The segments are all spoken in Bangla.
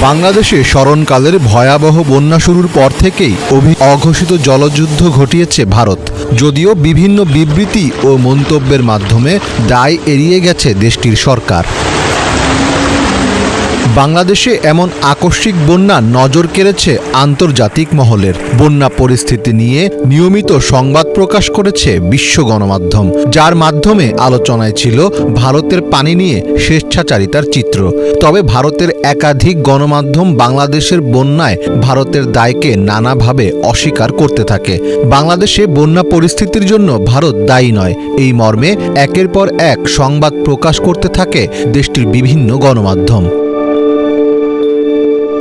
বাংলাদেশে স্মরণকালের ভয়াবহ বন্যা শুরুর পর থেকেই অঘোষিত জলযুদ্ধ ঘটিয়েছে ভারত। যদিও বিভিন্ন বিবৃতি ও মন্তব্যের মাধ্যমে দায় এড়িয়ে গেছে দেশটির সরকার। বাংলাদেশে এমন আকস্মিক বন্যা নজর কেড়েছে আন্তর্জাতিক মহলের। বন্যা পরিস্থিতি নিয়ে নিয়মিত সংবাদ প্রকাশ করেছে বিশ্ব গণমাধ্যম, যার মাধ্যমে আলোচনায় ছিল ভারতের পানি নিয়ে স্বেচ্ছাচারিতার চিত্র। তবে ভারতের একাধিক গণমাধ্যম বাংলাদেশের বন্যায় ভারতের দায়কে নানাভাবে অস্বীকার করতে থাকে। বাংলাদেশে বন্যা পরিস্থিতির জন্য ভারত দায়ী নয়। এই মর্মে একের পর এক সংবাদ প্রকাশ করতে থাকে দেশটির বিভিন্ন গণমাধ্যম।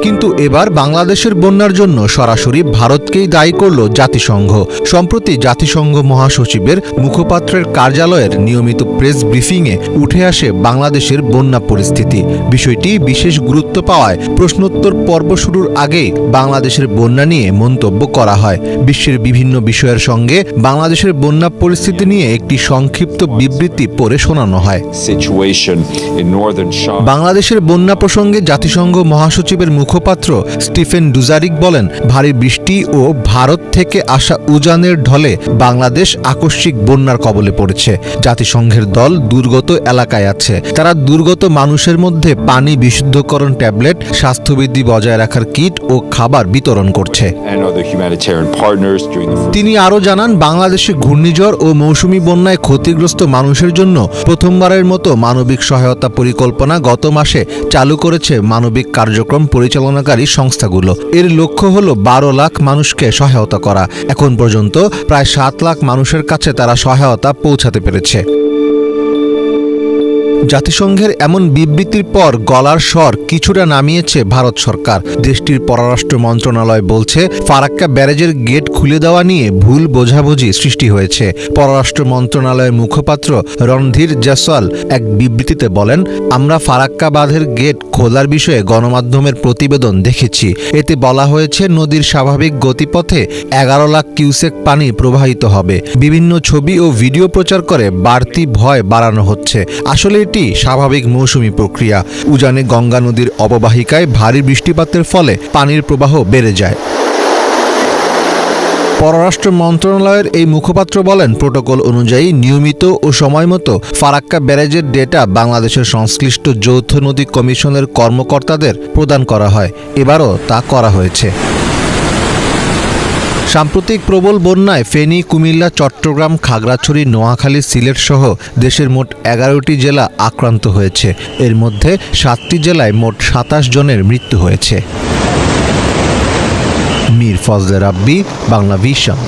কিন্তু এবার বাংলাদেশের বন্যার জন্য সরাসরি ভারতকেই দায়ী করল জাতিসংঘ। সম্প্রতি জাতিসংঘ মহাসচিবের মুখপাত্রের কার্যালয়ের নিয়মিত প্রেস ব্রিফিংয়ে উঠে আসে বাংলাদেশের বন্যা পরিস্থিতি। বিষয়টি বিশেষ গুরুত্ব পাওয়ায় প্রশ্নোত্তর পর্ব শুরুর আগেই বাংলাদেশের বন্যা নিয়ে মন্তব্য করা হয়। বিশ্বের বিভিন্ন বিষয়ের সঙ্গে বাংলাদেশের বন্যা পরিস্থিতি নিয়ে একটি সংক্ষিপ্ত বিবৃতি পড়ে শোনানো হয়. বাংলাদেশের বন্যা প্রসঙ্গে জাতিসংঘ মহাসচিবের মুখপাত্র স্টিফেন ডুজারিক বলেন ভারী বৃষ্টি ও ভারত থেকে আসা উজানের ঢলে বাংলাদেশ আকস্মিক বন্যার কবলে পড়েছে। জাতিসংঘের দল দুর্গত এলাকায় আছে। তারা দুর্গত মানুষের মধ্যে পানি বিশুদ্ধকরণ ট্যাবলেট স্বাস্থ্যবিধি বজায় রাখার কিট ও খাবার বিতরণ করছে। তিনি আরও জানান বাংলাদেশে ঘূর্ণিঝড় ও মৌসুমী বন্যায় ক্ষতিগ্রস্ত মানুষের জন্য প্রথমবারের মতো মানবিক সহায়তা পরিকল্পনা গত মাসে চালু করেছে মানবিক কার্যক্রম পরিচালনাকারী সংস্থাগুলো। এর লক্ষ্য হল বারো লাখ মানুষকে সহায়তা করা। এখন পর্যন্ত প্রায় সাত লাখ মানুষের কাছে তারা সহায়তা পৌঁছাতে পেরেছে। জাতিসংঘের এমন বিবৃতির পর গলার স্বর কিছুটা নামিয়েছে ভারত সরকার। দেশটির পররাষ্ট্র মন্ত্রণালয় বলছে, ফারাক্কা ব্যারেজের গেট খুলে দেওয়া নিয়ে ভুল বোঝাবুঝি সৃষ্টি হয়েছে। পররাষ্ট্র মন্ত্রণালয়ের মুখপাত্র রণধীর জয়সওয়াল এক বিবৃতিতে বলেন, আমরা ফারাক্কা বাঁধের গেট খোলার বিষয়ে গণমাধ্যমের প্রতিবেদন দেখেছি। এতে বলা হয়েছে, নদীর স্বাভাবিক গতিপথে এগারো লাখ কিউসেক পানি প্রবাহিত হবে। বিভিন্ন ছবি ও ভিডিও প্রচার করে বাড়তি ভয় বাড়ানো হচ্ছে। আসলে এটি স্বাভাবিক মৌসুমী প্রক্রিয়া। উজানে গঙ্গা নদীর অববাহিকায় ভারী বৃষ্টিপাতের ফলে পানির প্রবাহ বেড়ে যায়। পররাষ্ট্র মন্ত্রণালয়ের এই মুখপাত্র বলেন, প্রোটোকল অনুযায়ী নিয়মিত ও সময়মতো ফারাক্কা ব্যারেজের ডেটা বাংলাদেশের সংশ্লিষ্ট যৌথ নদী কমিশনের কর্মকর্তাদের প্রদান করা হয়। এবারও তা করা হয়েছে। সাম্প্রতিক প্রবল বন্যায় ফেনী, কুমিল্লা, চট্টগ্রাম, খাগড়াছড়ি, নোয়াখালী, সিলেট সহ দেশের মোট এগারোটি জেলা আক্রান্ত হয়েছে। এর মধ্যে সাতটি জেলায় মোট সাতাশ জনের মৃত্যু হয়েছে। মীর ফজলে রাব্বি, বাংলা ভিশন।